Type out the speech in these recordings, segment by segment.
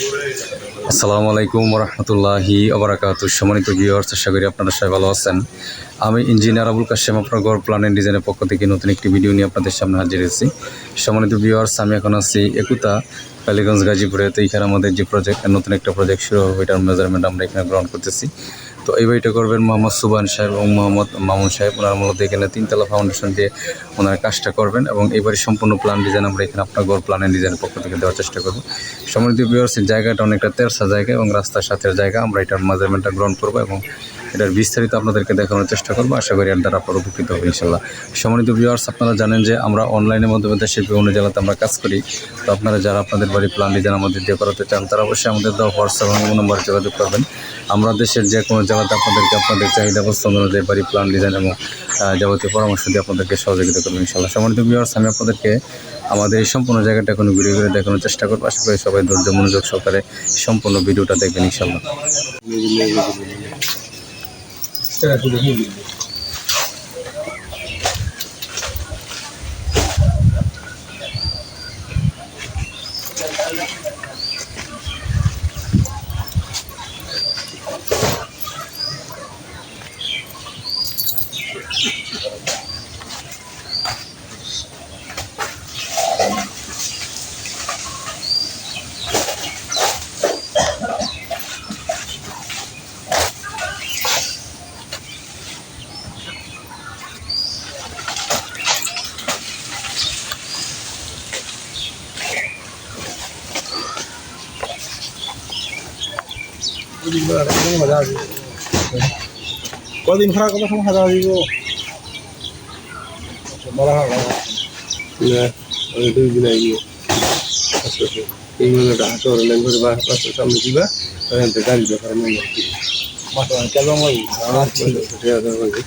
আসসালামু আলাইকুম রহমতুল্লাহি আবরাকাত সম্মানিত ভিউয়ার্স চেষ্টা করি আপনারা সবাই ভালো আছেন। আমি ইঞ্জিনিয়ার আবুল কাশেম, আপনার গড় প্ল্যান অ্যান্ড ডিজাইনের পক্ষ থেকে নতুন একটি ভিডিও নিয়ে আপনাদের সামনে হাজির হয়েছি। সম্মানিত ভিউয়ার্স আমি এখন আছি একুতা কালীগঞ্জ গাজীপুরে। তো এখানে আমাদের যে প্রজেক্ট নতুন একটা প্রজেক্ট শুরু হবে, এটার মেজারমেন্ট আমরা এখানে গ্রহণ করতেছি। তো এই বাড়িটা করবেন মোহাম্মদ সুবান সাহেব এবং মোহাম্মদ মামুন সাহেব। ওনার মূলত এখানে তিনতলা ফাউন্ডেশন দিয়ে ওনার কাজটা করবেন এবং এই সম্পূর্ণ প্ল্যান ডিজাইন আমরা এখানে আপনার গড় প্ল্যানের ডিজাইনের পক্ষ থেকে দেওয়ার চেষ্টা করব। সমৃদ্ধ বিহার জায়গাটা অনেকটা তেরসা জায়গা এবং রাস্তার সাথে জায়গা। আমরা এটার মেজারমেন্টটা গ্রহণ করব এবং এটার বিস্তারিত আপনাদেরকে দেখানোর চেষ্টা করব। আশা করি এর দ্বারা উপকৃত হবে ইনশাল্লাহ সম্মানিত ভিউয়ার্স আপনারা জানেন যে আমরা অনলাইনের মাধ্যমে দেশের বিভিন্ন জেলাতে আমরা কাজ করি। তো আপনারা যারা আপনাদের বাড়ি প্ল্যান ডিজাইন আমাদের দিয়ে করাতে চান, তারা অবশ্যই আমাদের দেওয়া হোয়াটসঅ্যাপ এবং নম্বরে যোগাযোগ করবেন। আমরা দেশের যে কোনো জেলাতে আপনাদেরকে আপনাদের চাহিদা পছন্দ অনুযায়ী বাড়ি প্ল্যান ডিজাইন এবং যাবতীয় পরামর্শ দিয়ে আপনাদেরকে সহযোগিতা করব ইনশাল্লাহ সম্মানিত ভিউয়ার্স আমি আপনাদেরকে আমাদের এই সম্পূর্ণ জায়গাটা এখন ঘুরে ঘুরে দেখানোর চেষ্টা করব। আশা করি সবাই ধৈর্য, মনোযোগ সহকারে সম্পূর্ণ ভিডিওটা দেখবেন ইনশাল্লাহ 现在是个业余 কদিন ভাড়া কত সময় হাজার দিব বলা হয় দুই দিন আগে এই মহিলাটা হাতে ওর করে বা পাঁচটার সামনে দিবা ওখান থেকে গাড়ি দেখার নম্বর কেমন ঠিক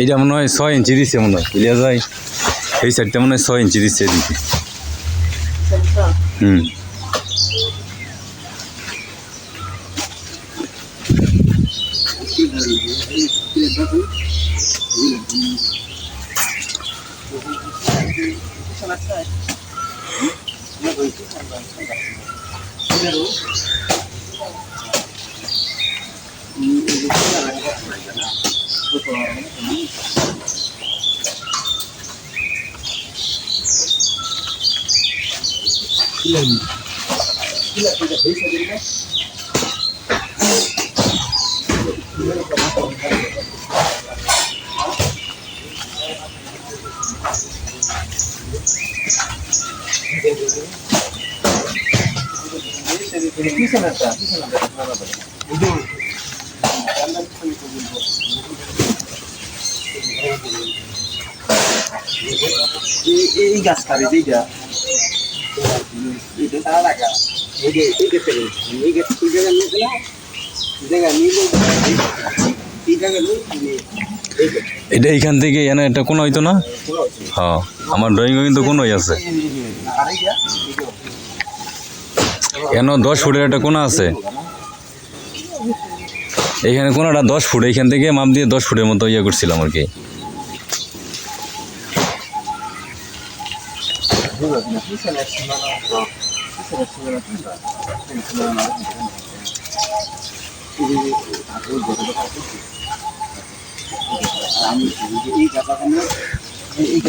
এইটা মনে হয় ছয় ইঞ্চি দিচ্ছে মনে হয়। ক্লিয়ার যায়? এই সাইডটা মনে হয় ছয় ইঞ্চি দিচ্ছে এদিকে। হুম। Gila ini. Gila tidak bisa dilihat. Bisa nata, bisa. এই গাছ এটা যে এটা এইখান থেকে এনে এটা কোন হইতো না? হ্যাঁ আমার ড্রয়িংও কিন্তু কোনোই আছে। এন দশ ফুটের একটা কোনা আছে? এইখানে কোনাটা দশ ফুট, এখান থেকে মাপ দিয়ে দশ ফুটের মতো ইয়ে করছিলাম আর কি। এই